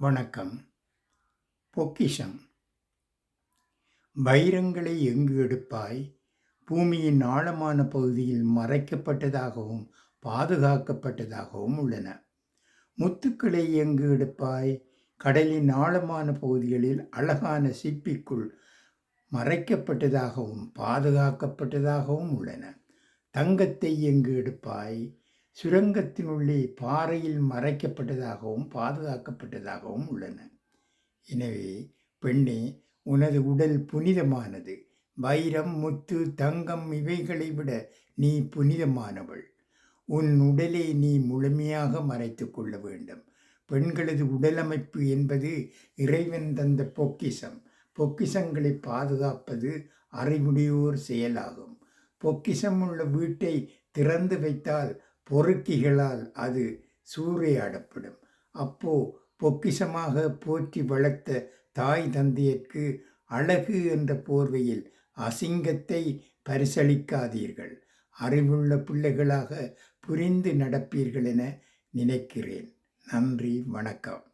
வணக்கம். பொக்கிஷம். வைரங்களை எங்கு எடுப்பாய்? பூமியின் ஆழமான பகுதியில் மறைக்கப்பட்டதாகவும் பாதுகாக்கப்பட்டதாகவும் உள்ளன. முத்துக்களை எங்கு எடுப்பாய்? கடலின் ஆழமான பகுதிகளில் அழகான சிப்பிக்குள் மறைக்கப்பட்டதாகவும் பாதுகாக்கப்பட்டதாகவும் உள்ளன. தங்கத்தை எங்கு எடுப்பாய்? சுரங்கத்தினுள்ளே பாறையில் மறைக்கப்பட்டதாகவும் பாதுகாக்கப்பட்டதாகவும் உள்ளன. எனவே பெண்ணே உனது உடல் புனிதமானது. வைரம் முத்து தங்கம் இவைகளை விட நீ புனிதமானவள். உன் உடலை நீ முழுமையாக மறைத்து கொள்ள வேண்டும். பெண்களது உடலமைப்பு என்பது இறைவன் தந்த பொக்கிஷம். பொக்கிஷங்களை பாதுகாப்பது அறிவுடையோர் செயலாகும். பொக்கிஷம் உள்ள வீட்டை திறந்து வைத்தால் பொறுக்கிகளால் அது சூறையாடப்படும். அப்போ பொக்கிஷமாக போற்றி வளர்த்த தாய் தந்தையர்க்கு அழகு என்ற போர்வையில் அசிங்கத்தை பரிசளிக்காதீர்கள். அறிவுள்ள பிள்ளைகளாக புரிந்து நடப்பீர்கள் என நினைக்கிறேன். நன்றி வணக்கம்.